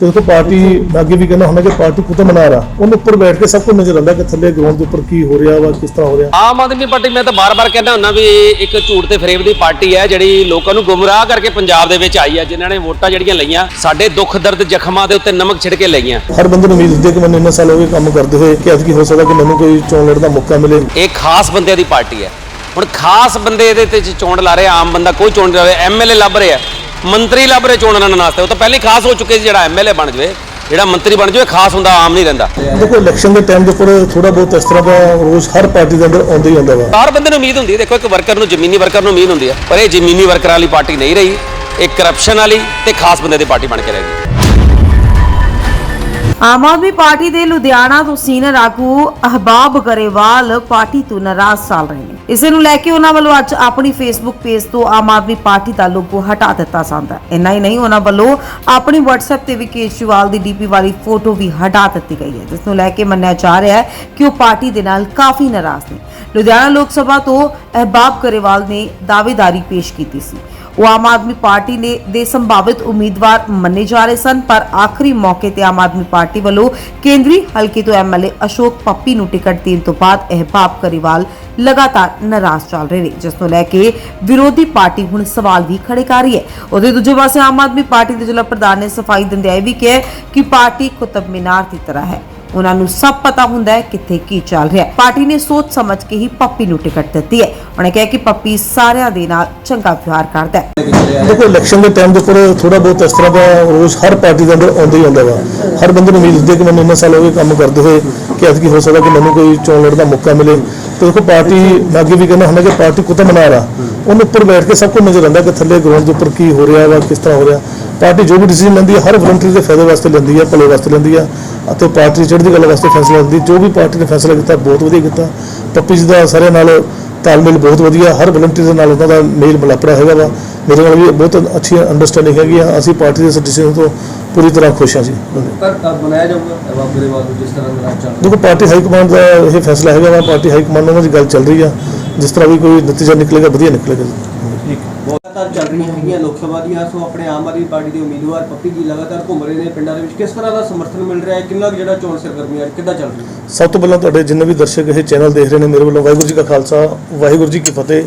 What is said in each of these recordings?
ਦੇਖੋ ਪਾਰਟੀ ਅੱਗੇ ਵੀ ਕਹਿੰਦਾ ਹੁੰਦਾ ਕਿ ਪਾਰਟੀ ਖੁਦ ਮਨਾ ਰਹਾ। ਉਹਨੂੰ ਉੱਪਰ ਬੈਠ ਕੇ ਸਭ ਕੁਝ ਨਜ਼ਰ ਆਉਂਦਾ ਕਿ ਥੱਲੇ ਗਰਾਊਂਡ ਦੇ ਉੱਪਰ ਕੀ ਹੋ ਰਿਹਾ ਵਾ ਕਿਸ ਤਰ੍ਹਾਂ ਹੋ ਰਿਹਾ। ਆਮ ਆਦਮੀ ਪਾਰਟੀ ਮੈਂ ਤਾਂ ਬਾਰ-ਬਾਰ ਕਹਿੰਦਾ ਹੁੰਦਾ ਵੀ ਇੱਕ ਝੂਠ ਤੇ ਫਰੇਬ ਦੀ ਪਾਰਟੀ ਹੈ ਜਿਹੜੀ ਲੋਕਾਂ ਨੂੰ ਗੁੰਮਰਾਹ ਕਰਕੇ ਪੰਜਾਬ ਦੇ ਵਿੱਚ ਆਈ ਹੈ ਜਿਨ੍ਹਾਂ ਨੇ ਵੋਟਾਂ ਜਿਹੜੀਆਂ ਲਈਆਂ ਸਾਡੇ ਦੁੱਖ ਦਰਦ ਜ਼ਖਮਾਂ ਦੇ ਉੱਤੇ ਨਮਕ ਛਿੜਕ ਕੇ ਲਈਆਂ। ਹਰ ਬੰਦੇ ਨੂੰ ਉਮੀਦ ਹੁੰਦੀ ਹੈ ਕਿ ਮੈਨੂੰ ਇੰਨੇ ਸਾਲ ਹੋ ਗਏ ਕੰਮ ਕਰਦੇ ਹੋਏ ਕਿ ਅੱਜ ਕੀ ਹੋ ਸਕਦਾ ਕਿ ਮੈਨੂੰ ਕੋਈ ਚੋਣ ਲੜਨ ਦਾ ਮੌਕਾ ਮਿਲੇ। ਇਹ ਖਾਸ ਬੰਦਿਆਂ ਦੀ ਪਾਰਟੀ ਹੈ। ਹੁਣ ਖਾਸ ਬੰਦੇ ਇਹਦੇ ਤੇ ਚੋਣ ਲਾ ਰਹੇ ਆਮ ਬੰਦਾ ਕੋਈ ਚੋਣ ਲਾ ਰਿਹਾ ਐਮਐਲਏ ਲੱਭ ਰਿਹਾ। ਮੰਤਰੀ ਲੱਭ ਰਹੇ ਚੋਣ ਲੜਨ ਵਾਸਤੇ। ਉਹ ਤਾਂ ਪਹਿਲੇ ਖਾਸ ਹੋ ਚੁੱਕੇ ਸੀ ਜਿਹੜਾ ਐਮਐਲਏ ਬਣ ਜਵੇ। ਜਿਹੜਾ ਮੰਤਰੀ ਬਣ ਜਵੇ ਖਾਸ ਹੁੰਦਾ ਆਮ ਨਹੀਂ ਰਹਿੰਦਾ। ਦੇਖੋ ਇਲੈਕਸ਼ਨ ਦੇ ਟਾਈਮ ਦੇ ਉੱਪਰ ਥੋੜਾ ਬਹੁਤ ਇਸ ਤਰ੍ਹਾਂ ਦਾ ਰੋਜ਼ ਹਰ ਪਾਰਟੀ ਦੇ ਅੰਦਰ ਆਉਂਦਾ ਹੀ ਆਉਂਦਾ ਵਾ। ਹਰ ਬੰਦੇ ਨੂੰ ਉਮੀਦ ਹੁੰਦੀ ਹੈ। ਦੇਖੋ ਇੱਕ ਵਰਕਰ ਨੂੰ ਜ਼ਮੀਨੀ ਵਰਕਰ ਨੂੰ ਉਮੀਦ ਹੁੰਦੀ ਹੈ। ਪਰ ਇਹ ਜ਼ਮੀਨੀ ਵਰਕਰਾਂ ਵਾਲੀ ਪਾਰਟੀ ਨਹੀਂ ਰਹੀ। ਇਹ ਕਰਪਸ਼ਨ ਵਾਲੀ ਤੇ ਖਾਸ ਬੰਦੇ ਦੀ ਪਾਰਟੀ ਬਣ ਕੇ ਰਹਿ ਗਈ। ਆਮ ਆਦਮੀ ਪਾਰਟੀ ਦੇ ਲੁਧਿਆਣਾ ਤੋਂ ਸੀਨੀਅਰ ਆਗੂ ਅਹਬਾਬ ਗਰੇਵਾਲ ਪਾਰਟੀ ਤੋਂ ਨਾਰਾਜ਼ ਚੱਲ ਰਹੇ ਨੇ। ਇਸੇ ਨੂੰ ਲੈ ਕੇ ਉਹਨਾਂ ਵੱਲੋਂ ਅੱਜ ਆਪਣੀ ਫੇਸਬੁੱਕ ਪੇਜ ਤੋਂ ਆਮ ਆਦਮੀ ਪਾਰਟੀ ਦਾ ਲੋਗੋ ਹਟਾ ਦਿੱਤਾ ਜਾਂਦਾ ਇੰਨਾ ਹੀ ਨਹੀਂ, ਉਹਨਾਂ ਵੱਲੋਂ ਆਪਣੀ WhatsApp ਤੇ ਵੀ ਕੇਜਰੀਵਾਲ ਦੀ ਡੀਪੀ ਵਾਲੀ ਫੋਟੋ ਵੀ ਹਟਾ ਦਿੱਤੀ ਗਈ ਹੈ, ਜਿਸ ਨੂੰ ਲੈ ਕੇ ਮੰਨਿਆ ਜਾ ਰਿਹਾ ਹੈ ਕਿ ਉਹ ਪਾਰਟੀ ਦੇ ਨਾਲ ਕਾਫੀ ਨਾਰਾਜ਼ ਨੇ। ਲੁਧਿਆਣਾ ਲੋਕ ਸਭਾ ਤੋਂ ਅਹਬਾਬ ਗਰੇਵਾਲ ਨੇ ਦਾਅਵੇਦਾਰੀ ਪੇਸ਼ ਕੀਤੀ ਸੀ। ਉਹ ਆਮ ਆਦਮੀ ਪਾਰਟੀ ਨੇ ਦੇ ਸੰਭਾਵਿਤ ਉਮੀਦਵਾਰ ਮੰਨੇ ਜਾ ਰਹੇ ਸਨ, ਪਰ ਆਖਰੀ ਮੌਕੇ ਤੇ ਆਮ ਆਦਮੀ ਪਾਰਟੀ ਵੱਲੋਂ ਕੇਂਦਰੀ ਹਲਕੇ ਤੋਂ ਐਮਐਲਏ ਅਸ਼ੋਕ ਪੱਪੀ ਨੂੰ ਟਿਕਟ ਦੇਣ ਤੋਂ ਬਾਅਦ ਅਹਿਬਾਬ ਕਰੀਵਾਲ ਲਗਾਤਾਰ ਨਾਰਾਜ਼ ਚੱਲ ਰਹੇ ਨੇ, ਜਿਸ ਨੂੰ ਲੈ ਕੇ ਵਿਰੋਧੀ ਪਾਰਟੀ ਹੁਣ ਸਵਾਲ ਵੀ ਖੜੇ ਕਰ ਰਹੀ ਹੈ। ਉਹਦੇ ਦੂਜੇ ਪਾਸੇ ਆਮ ਆਦਮੀ ਪਾਰਟੀ ਦੇ ਜ਼ਿਲ੍ਹਾ ਪ੍ਰਧਾਨ ਨੇ ਸਫ਼ਾਈ ਦਿੰਦਿਆਂ ਇਹ ਵੀ ਕਿਹਾ ਕਿ ਪਾਰਟੀ ਕੁਤਬ ਮੀਨਾਰ ਦੀ ਤਰ੍ਹਾਂ ਹੈ। ਉਹਨਾਂ ਨੂੰ ਸਭ ਪਤਾ ਹੁੰਦਾ ਹੈ ਕਿੱਥੇ ਕੀ ਚੱਲ ਰਿਹਾ ਹੈ। ਪਾਰਟੀ ਨੇ ਸੋਚ ਸਮਝ ਕੇ ਹੀ ਪੱਪੀ ਨੂੰ ਟਿਕਟ ਦਿੱਤੀ ਹੈ। ਉਹਨੇ ਕਿਹਾ ਕਿ ਪੱਪੀ ਸਾਰਿਆਂ ਦੇ ਨਾਲ ਚੰਗਾ ਵਿਵਹਾਰ ਕਰਦਾ ਹੈ। ਦੇਖੋ ਇਲੈਕਸ਼ਨ ਦੇ ਟਾਈਮ ਦੇ ਉੱਪਰ ਥੋੜਾ ਬਹੁਤ ਇਸ ਤਰ੍ਹਾਂ ਦਾ ਰੋਜ਼ ਹਰ ਪਾਰਟੀ ਦੇ ਅੰਦਰ ਆਉਂਦਾ ਹੀ ਆਉਂਦਾ ਵਾ। ਹਰ ਬੰਦੇ ਨੂੰ ਉਮੀਦ ਹੁੰਦੀ ਹੈ ਕਿ ਮੈਨੂੰ ਇੰਨੇ ਸਾਲ ਹੋ ਗਏ ਕੰਮ ਕਰਦੇ ਹੋਏ ਕਿ ਅੱਜ ਕੀ ਹੋ ਸਕਦਾ ਕਿ ਮੈਨੂੰ ਕੋਈ ਚੋਣ ਲੜਨ ਦਾ ਮੌਕਾ ਮਿਲੇ। ਤੇ ਦੇਖੋ, ਪਾਰਟੀ, ਮੈਂ ਅੱਗੇ ਵੀ ਕਹਿੰਦਾ ਹੁੰਦਾ ਕਿ ਪਾਰਟੀ ਖੁਦ ਮਨਾ ਰਹਾ। ਉਹਨੂੰ ਉੱਪਰ ਬੈਠ ਕੇ ਸਭ ਕੁਝ ਨਜ਼ਰ ਆਉਂਦਾ ਕਿ ਥੱਲੇ ਗਰਾਊਂਡ ਦੇ ਉੱਪਰ ਕੀ ਹੋ ਰਿਹਾ ਵਾ, ਕਿਸ ਤਰ੍ਹਾਂ ਹੋ ਰਿਹਾ। ਪਾਰਟੀ ਜੋ ਵੀ ਡਿਸੀਜਨ ਲੈਂਦੀ ਹੈ, ਹਰ ਵਲੰਟਰੀ ਦੇ ਫਾਇਦੇ ਵਾਸਤੇ ਲੈਂਦੀ ਹੈ, ਭਲੇ ਵਾਸਤੇ ਲੈਂਦੀ ਹੈ। ਅਤੇ ਪਾਰਟੀ ਦੀ ਚੜ੍ਹਦੀ ਕਲਾ ਵਾਸਤੇ ਫੈਸਲਾ ਲੈਂਦੀ ਜੋ ਵੀ ਪਾਰਟੀ ਨੇ ਫੈਸਲਾ ਕੀਤਾ ਬਹੁਤ ਵਧੀਆ ਕੀਤਾ। ਪੱਪੀ ਜੀ ਦਾ ਸਾਰਿਆਂ ਨਾਲ ਤਾਲਮੇਲ ਬਹੁਤ ਵਧੀਆ ਹਰ ਵਲੰਟਰੀ ਦੇ ਨਾਲ ਉਹਨਾਂ ਦਾ ਮੇਲ ਮਲਾਪੜਾ ਹੈਗਾ ਵਾ। ਮੇਰੇ ਨਾਲ ਵੀ ਬਹੁਤ ਅੱਛੀ ਅੰਡਰਸਟੈਂਡਿੰਗ ਹੈਗੀ ਆ। ਅਸੀਂ ਪਾਰਟੀ ਦੇ ਡਿਸੀਜਨ ਤੋਂ ਪੂਰੀ ਤਰ੍ਹਾਂ ਖੁਸ਼ ਹਾਂ ਜੀ। ਪਰ ਕਦ ਬਣਾਇਆ ਜਾਊਗਾ ਅਹਿਬਾਬ ਗਰੇਵਾਲ ਨੂੰ ਜਿਸ ਤਰ੍ਹਾਂ ਦਾ ਚੱਲ ਦੇਖੋ ਪਾਰਟੀ ਹਾਈ ਕਮਾਂਡ ਦਾ ਇਹ ਫੈਸਲਾ ਹੈਗਾ ਵਾ। ਪਾਰਟੀ ਹਾਈ ਕਮਾਂਡ ਨਾਲ ਦੀ ਗੱਲ ਚੱਲ ਰਹੀ ਆ। ਜਿਸ ਤਰ੍ਹਾਂ ਵੀ ਕੋਈ ਨਤੀਜਾ ਨਿਕਲੇਗਾ ਵਧੀਆ ਨਿਕਲੇਗਾ ਜੀ। ਲਗਾਤਾਰ ਚੱਲ ਰਹੀਆਂ ਹੈਗੀਆਂ ਲੋਕ ਸਭਾ ਦੀਆਂ, ਸੋ ਆਪਣੇ ਆਮ ਆਦਮੀ ਪਾਰਟੀ ਦੇ ਉਮੀਦਵਾਰ ਪੱਪੀ ਜੀ ਲਗਾਤਾਰ ਘੁੰਮ ਰਹੇ ਨੇ ਪਿੰਡਾਂ ਦੇ ਵਿੱਚ। ਕਿਸ ਤਰ੍ਹਾਂ ਦਾ ਸਮਰਥਨ ਮਿਲ ਰਿਹਾ ਹੈ? ਕਿੰਨਾ ਕੁ ਜਿਹੜਾ ਚੋਣ ਸਰਗਰਮੀਆਂ ਕਿੱਦਾਂ ਚੱਲ ਰਹੀ ਹੈ? ਸਭ ਤੋਂ ਪਹਿਲਾਂ ਤੁਹਾਡੇ ਜਿੰਨੇ ਵੀ ਦਰਸ਼ਕ ਇਹ ਚੈਨਲ ਦੇਖ ਰਹੇ ਨੇ, ਮੇਰੇ ਵੱਲੋਂ ਵਾਹਿਗੁਰੂ ਜੀ ਕਾ ਖਾਲਸਾ, ਵਾਹਿਗੁਰੂ ਜੀ ਕੀ ਫਤਿਹ।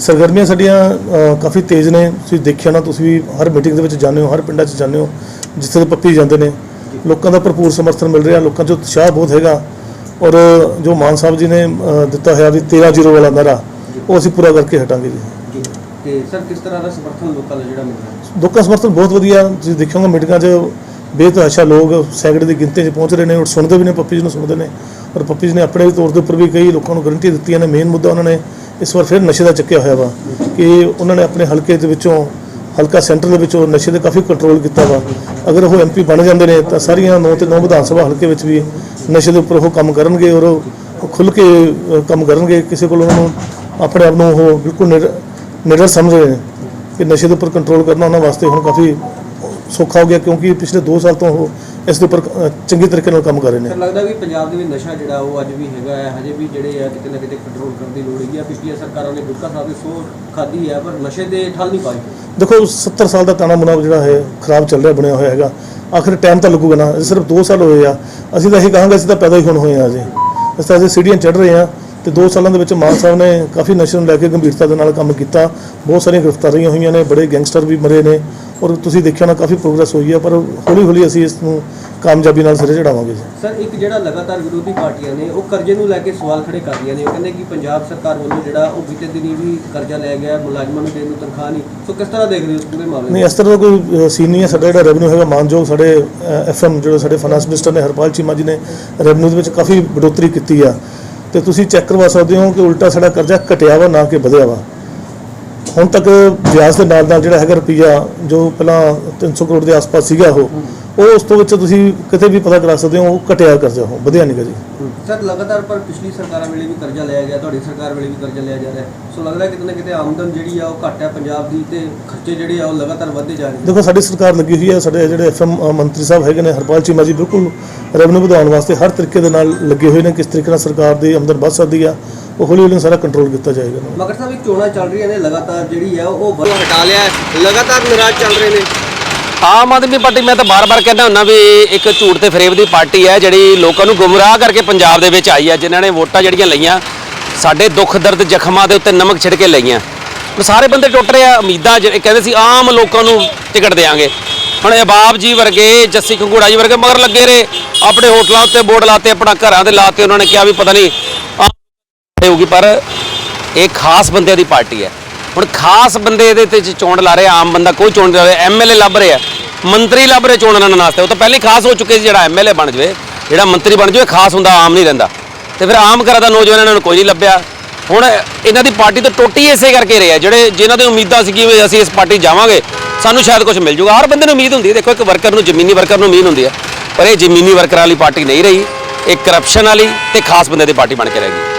ਸਰਗਰਮੀਆਂ ਸਾਡੀਆਂ ਕਾਫੀ ਤੇਜ਼ ਨੇ। ਤੁਸੀਂ ਦੇਖਿਆ ਨਾ, ਤੁਸੀਂ ਵੀ ਹਰ ਮੀਟਿੰਗ ਦੇ ਵਿੱਚ ਜਾਂਦੇ ਹੋ, ਹਰ ਪਿੰਡਾਂ 'ਚ ਜਾਂਦੇ ਹੋ, ਜਿੱਥੇ ਪੱਪੀ ਜਾਂਦੇ ਨੇ। ਲੋਕਾਂ ਦਾ ਭਰਪੂਰ ਸਮਰਥਨ ਮਿਲ ਰਿਹਾ, ਲੋਕਾਂ 'ਚ ਉਤਸ਼ਾਹ ਬਹੁਤ ਹੈਗਾ। ਔਰ ਜੋ ਮਾਨ ਸਾਹਿਬ ਜੀ ਨੇ ਦਿੱਤਾ ਹੋਇਆ ਵੀ 13 ਜ਼ੀਰੋ ਵਾਲਾ ਨਾਰਾ ਉਹ ਅਸੀਂ ਪੂਰਾ ਕਰਕੇ ਹਟਾਂਗੇ ਜੀ। ਤੇ ਸਰ ਕਿਸ ਤਰ੍ਹਾਂ ਦਾ ਸਮਰਥਨ ਲੋਕਾਂ ਦਾ ਜਿਹੜਾ ਮਿਲ ਰਿਹਾ ਲੋਕਾਂ ਦਾ ਸਮਰਥਨ ਬਹੁਤ ਵਧੀਆ। ਤੁਸੀਂ ਦੇਖਿਓਗੇ ਮੀਟਿੰਗਾਂ 'ਚ ਬੇਤਹਾਸ਼ਾ ਲੋਕ ਸੈਂਕੜੇ ਦੀ ਗਿਣਤੀ 'ਚ ਪਹੁੰਚ ਰਹੇ ਨੇ ਔਰ ਸੁਣਦੇ ਵੀ ਨੇ, ਪੱਪੀ ਜੀ ਨੂੰ ਸੁਣਦੇ ਨੇ। ਔਰ ਪੱਪੀ ਜੀ ਨੇ ਆਪਣੇ ਤੌਰ ਦੇ ਉੱਪਰ ਵੀ ਕਈ ਲੋਕਾਂ ਨੂੰ ਗਰੰਟੀ ਦਿੱਤੀਆਂ ਨੇ। ਮੇਨ ਮੁੱਦਾ ਉਹਨਾਂ ਨੇ ਇਸ ਵਾਰ ਫਿਰ ਨਸ਼ੇ ਦਾ ਚੱਕਿਆ ਹੋਇਆ ਵਾ ਕਿ ਉਹਨਾਂ ਨੇ ਆਪਣੇ ਹਲਕੇ ਦੇ ਵਿੱਚੋਂ ਹਲਕਾ ਸੈਂਟਰ ਦੇ ਵਿੱਚੋਂ ਨਸ਼ੇ ਦੇ ਕਾਫੀ ਕੰਟਰੋਲ ਕੀਤਾ ਵਾ। ਅਗਰ ਉਹ ਐਮਪੀ ਬਣ ਜਾਂਦੇ ਨੇ ਤਾਂ ਸਾਰੀਆਂ ਨੌ ਤੇ ਨੌ ਵਿਧਾਨ ਸਭਾ ਹਲਕੇ ਵਿੱਚ ਵੀ ਨਸ਼ੇ ਦੇ ਉੱਪਰ ਉਹ ਕੰਮ ਕਰਨਗੇ ਔਰ ਉਹ ਖੁੱਲ ਕੇ ਕੰਮ ਕਰਨਗੇ। ਕਿਸੇ ਕੋਲ ਉਹਨਾਂ ਨੂੰ ਆਪਣੇ ਆਪ ਨੂੰ ਉਹ ਬਿਲਕੁਲ ਨਿਰ- ਨਿਡਰ ਸਮਝ ਰਹੇ ਨੇ ਕਿ ਨਸ਼ੇ ਦੇ ਉੱਪਰ ਕੰਟਰੋਲ ਕਰਨਾ ਉਹਨਾਂ ਵਾਸਤੇ ਹੁਣ ਕਾਫੀ ਸੌਖਾ ਹੋ ਗਿਆ ਕਿਉਂਕਿ ਪਿਛਲੇ 2 ਸਾਲ ਤੋਂ ਉਹ ਇਸ ਦੇ ਉੱਪਰ ਚੰਗੇ ਤਰੀਕੇ ਨਾਲ ਕੰਮ ਕਰ ਰਹੇ ਨੇ। ਲੱਗਦਾ ਵੀ ਪੰਜਾਬ ਦੇ ਵਿੱਚ ਨਸ਼ਾ ਜਿਹੜਾ ਉਹ ਅੱਜ ਵੀ ਹੈਗਾ ਹੈ। ਹਜੇ ਵੀ ਜਿਹੜੇ ਆ ਕਿਤੇ ਨਾ ਕਿਤੇ ਕੰਟਰੋਲ ਕਰਨ ਦੀ ਲੋੜ ਹੈਗੀ ਆ। ਪਿਛਲੀਆਂ ਸਰਕਾਰਾਂ ਨੇ ਗੁਟਕਾ ਸਾਹਿਬ ਦੀ ਸੋ ਖਾਦੀ ਹੈ ਪਰ ਨਸ਼ੇ ਦੇ ਠੱਲ ਨਹੀਂ ਪਾਈ ਦੇਖੋ 70 ਸਾਲ ਦਾ ਤਾਣਾ ਮੁਨਾ ਜਿਹੜਾ ਹੈ ਖਰਾਬ ਚੱਲ ਰਿਹਾ ਬਣਿਆ ਹੋਇਆ ਹੈਗਾ। ਆਖਰ ਟਾਈਮ ਤਾਂ ਲੱਗੂਗਾ ਨਾ। ਸਿਰਫ 2 ਸਾਲ ਹੋਏ ਆ। ਅਸੀਂ ਤਾਂ ਇਹੀ ਕਹਾਂਗੇ ਅਸੀਂ ਤਾਂ ਪੈਦਾ ਹੀ ਹੁਣ ਹੋਏ ਆ ਅਜੇ ਅਸੀਂ ਤਾਂ ਅਜੇ ਸੀੜੀਆਂ ਚੜ੍ਹ ਰਹੇ ਆ ਤੇ 2 ਸਾਲਾਂ ਦੇ ਵਿੱਚ ਮਾਨ ਸਾਹਿਬ ਨੇ ਕਾਫੀ ਨਸ਼ੇ ਨੂੰ ਲੈ ਕੇ ਗੰਭੀਰਤਾ ਦੇ ਨਾਲ ਕੰਮ ਕੀਤਾ। ਬਹੁਤ ਸਾਰੀਆਂ ਗ੍ਰਿਫਤਾਰੀਆਂ ਹੋਈਆਂ ਨੇ ਬੜੇ ਗੈਂਗਸਟਰ ਵੀ ਮਰੇ ਨੇ ਔਰ ਤੁਸੀਂ ਦੇਖਿਆ ਨਾ ਕਾਫੀ ਪ੍ਰੋਗਰੈਸ ਹੋਈ ਹੈ ਪਰ ਹੌਲੀ ਹੌਲੀ ਅਸੀਂ ਇਸ ਨੂੰ ਕਾਮਯਾਬੀ ਨਾਲ ਸਿਰੇ ਚੜਾਵਾਂਗੇ ਸਰ ਇੱਕ ਜਿਹੜਾ ਲਗਾਤਾਰ ਵਿਰੋਧੀ ਪਾਰਟੀਆਂ ਨੇ ਉਹ ਕਰਜ਼ੇ ਨੂੰ ਲੈ ਕੇ ਸਵਾਲ ਖੜੇ ਕਰ ਰਹੀਆਂ ਨੇ। ਉਹ ਕਹਿੰਦੇ ਕਿ ਪੰਜਾਬ ਸਰਕਾਰ ਵੱਲੋਂ ਜਿਹੜਾ ਉਹ ਬੀਤੇ ਦਿਨੀ ਵੀ ਕਰਜ਼ਾ ਲਿਆ ਗਿਆ ਮੁਲਾਜ਼ਮਾਂ ਨੂੰ ਦੇਣ ਨੂੰ ਤਨਖਾਹ ਨਹੀਂ। ਸੋ ਕਿਸ ਤਰ੍ਹਾਂ ਦੇਖਦੇ ਹੋ ਇਸ ਪੂਰੇ ਮਾਮਲੇ ਨੂੰ? ਨਹੀਂ ਇਸ ਤਰ੍ਹਾਂ ਦਾ ਕੋਈ ਸੀਨ ਨਹੀਂ ਹੈ। ਸਾਡਾ ਜਿਹੜਾ ਰੈਵਨਿਊ ਹੈਗਾ ਮਾਨਯੋਗ ਸਾਡੇ ਐਫਐਮ ਜਿਹੜੇ ਸਾਡੇ ਫਾਈਨਾਂਸ ਮਿਨਿਸਟਰ ਨੇ ਹਰਪਾਲ ਚੀਮਾ ਜੀ ਨੇ ਰੈਵਨਿਊ ਦੇ ਵਿੱਚ ਕਾਫੀ ਵਧੋਤਰੀ ਕੀਤੀ ਆ। ਤੇ ਤੁਸੀਂ ਚੈੱਕ ਕਰਵਾ ਸਕਦੇ ਹੋ ਕਿ ਉਲਟਾ ਸਾਡਾ ਕਰਜ਼ਾ ਘਟਿਆ ਵਾ, ਨਾ ਕਿ ਵਧਿਆ ਵਾ। ਹੁਣ ਤੱਕ ਵਿਆਜ ਦੇ ਨਾਲ ਨਾਲ ਜਿਹੜਾ ਹੈਗਾ ਰੁਪਈਆ, ਜੋ ਪਹਿਲਾਂ 300 ਕਰੋੜ ਦੇ ਆਸ-ਪਾਸ ਸੀਗਾ ਉਹ ਉਹ ਉਸ ਤੋਂ ਵਿੱਚ ਤੁਸੀਂ ਕਿਤੇ ਵੀ ਪਤਾ ਕਰਾ ਸਕਦੇ ਹੋ ਉਹ ਘਟਿਆ ਕਰਜ਼ਾ ਉਹ ਵਧਿਆ ਨਹੀਂ ਜੀ। ਸਰ ਲਗਾਤਾਰ ਪਰ ਪਿਛਲੀ ਸਰਕਾਰਾਂ ਵੇਲੇ ਵੀ ਕਰਜ਼ਾ ਲਿਆ ਗਿਆ ਤੁਹਾਡੀ ਸਰਕਾਰ ਵੇਲੇ ਵੀ ਕਰਜ਼ਾ ਲਿਆ ਜਾ ਰਿਹਾ। ਹੈ। ਸੋ ਲੱਗਦਾ ਕਿਤੇ ਨਾ ਕਿਤੇ ਆਮਦਨ ਜਿਹੜੀ ਆ ਉਹ ਘੱਟ ਹੈ ਪੰਜਾਬ ਦੀ ਤੇ ਖਰਚੇ ਜਿਹੜੇ ਆ ਉਹ ਲਗਾਤਾਰ ਵਧਦੇ ਜਾ ਰਹੇ ਦੇਖੋ ਸਾਡੀ ਸਰਕਾਰ ਲੱਗੀ ਹੋਈ ਹੈ ਸਾਡੇ ਜਿਹੜੇ ਐਫਐਮ ਮੰਤਰੀ ਸਾਹਿਬ ਹੈਗੇ ਨੇ ਹਰਪਾਲ ਚੀਮਾ ਜੀ ਬਿਲਕੁਲ ਰੈਵਨਿਊ ਵਧਾਉਣ ਵਾਸਤੇ ਹਰ ਤਰੀਕੇ ਦੇ ਨਾਲ ਲੱਗੇ ਹੋਏ ਨੇ ਕਿਸ ਤਰੀਕੇ ਨਾਲ ਸਰਕਾਰ ਦੀ ਆਮਦਨ ਵੱਧ ਸਕਦੀ ਆ। ਉਹ ਹੌਲੀ ਹੌਲੀ ਸਾਰਾ ਕੰਟਰੋਲ ਕੀਤਾ ਜਾਏਗਾ। ਮਗਰ ਸਾਹਿਬ ਇੱਕ ਚੋਣਾਂ ਚੱਲ ਰਹੀਆਂ ਨੇ ਲਗਾਤਾਰ ਜਿਹੜੀ ਆ ਉਹ ਹਟਾ ਲਿਆ ਹੈ। ਲਗਾਤਾਰ ਨਿਰਾਸ਼ ਚੱਲ ਰਹੇ ਨੇ। ਆਮ ਆਦਮੀ ਪਾਰਟੀ, ਮੈਂ ਤਾਂ ਬਾਰ-ਬਾਰ ਕਹਿੰਦਾ ਹੁੰਦਾ ਵੀ ਇੱਕ ਝੂਠ ਤੇ ਫਰੇਬ ਦੀ ਪਾਰਟੀ ਹੈ ਜਿਹੜੀ ਲੋਕਾਂ ਨੂੰ ਗੁੰਮਰਾਹ ਕਰਕੇ ਪੰਜਾਬ ਦੇ ਵਿੱਚ ਆਈ ਹੈ, ਜਿਨ੍ਹਾਂ ਨੇ ਵੋਟਾਂ ਜਿਹੜੀਆਂ ਲਈਆਂ, ਸਾਡੇ ਦੁੱਖ ਦਰਦ ਜ਼ਖਮਾਂ ਦੇ ਉੱਤੇ ਨਮਕ ਛਿੜਕ ਕੇ ਲਈਆਂ। ਹੁਣ ਸਾਰੇ ਬੰਦੇ ਟੁੱਟ ਰਹੇ ਆ, ਉਮੀਦਾਂ ਜਿਹੜੇ ਕਹਿੰਦੇ ਸੀ ਆਮ ਲੋਕਾਂ ਨੂੰ ਟਿਕਟ ਦੇਾਂਗੇ ਹੁਣ ਅਬਾਬ ਜੀ ਵਰਗੇ, ਜੱਸੀ ਖੰਗੂੜਾ ਜੀ ਵਰਗੇ ਮਗਰ ਲੱਗੇ ਰਹੇ, ਆਪਣੇ ਹੋਟਲਾਂ ਉੱਤੇ ਬੋਰਡ ਲਾਤੇ, ਆਪਣਾ ਘਰਾਂ ਦੇ ਲਾਤੇ, ਉਹਨਾਂ ਨੇ ਕਿਹਾ ਵੀ ਪਤਾ ਨਹੀਂ ਹੋਊਗੀ ਪਰ ਇਹ ਖਾਸ ਬੰਦਿਆਂ ਦੀ ਪਾਰਟੀ ਹੈ। ਹੁਣ ਖਾਸ ਬੰਦੇ ਇਹਦੇ ਤੇ ਚੋਣ ਲਾ ਰਹੇ, ਆਮ ਬੰਦਾ ਕੋਈ ਚੋਣ ਲਾ ਰਿਹਾ ਐਮਐਲਏ ਲੱਭ ਰਿਹਾ, ਮੰਤਰੀ ਲੱਭ ਰਹੇ ਚੋਣ ਲੜਨ ਵਾਸਤੇ। ਉਹ ਤਾਂ ਪਹਿਲੇ ਖਾਸ ਹੋ ਚੁੱਕੇ ਸੀ ਜਿਹੜਾ ਐਮਐਲਏ ਬਣ ਜਵੇ, ਜਿਹੜਾ ਮੰਤਰੀ ਬਣ ਜਵੇ, ਖਾਸ ਹੁੰਦਾ ਆਮ ਨਹੀਂ ਰਹਿੰਦਾ। ਤੇ ਫਿਰ ਆਮ ਘਰਾਂ ਦਾ ਨੌਜਵਾਨ ਇਹਨਾਂ ਨੂੰ ਕੋਈ ਨਹੀਂ ਲੱਭਿਆ। ਹੁਣ ਇਹਨਾਂ ਦੀ ਪਾਰਟੀ ਤੋਂ ਟੁੱਟੀ ਇਸੇ ਕਰਕੇ ਰਿਹਾ ਜਿਹੜੇ ਜਿਨ੍ਹਾਂ ਦੇ ਉਮੀਦਾਂ ਸੀ ਕਿ ਵੀ ਅਸੀਂ ਇਸ ਪਾਰਟੀ 'ਚ ਜਾਵਾਂਗੇ, ਸਾਨੂੰ ਸ਼ਾਇਦ ਕੁਝ ਮਿਲ ਜੂਗਾ। ਹਰ ਬੰਦੇ ਨੂੰ ਉਮੀਦ ਹੁੰਦੀ ਹੈ, ਦੇਖੋ ਇੱਕ ਵਰਕਰ ਨੂੰ, ਜ਼ਮੀਨੀ ਵਰਕਰ ਨੂੰ ਉਮੀਦ ਹੁੰਦੀ ਹੈ, ਪਰ ਇਹ ਜ਼ਮੀਨੀ ਵਰਕਰਾਂ ਵਾਲੀ ਪਾਰਟੀ ਨਹੀਂ ਰਹੀ, ਇਹ ਕਰਪਸ਼ਨ ਵਾਲੀ ਤੇ ਖਾਸ ਬੰਦੇ ਦੀ ਪਾਰਟੀ ਬਣ ਕੇ ਰਹਿ ਗਈ।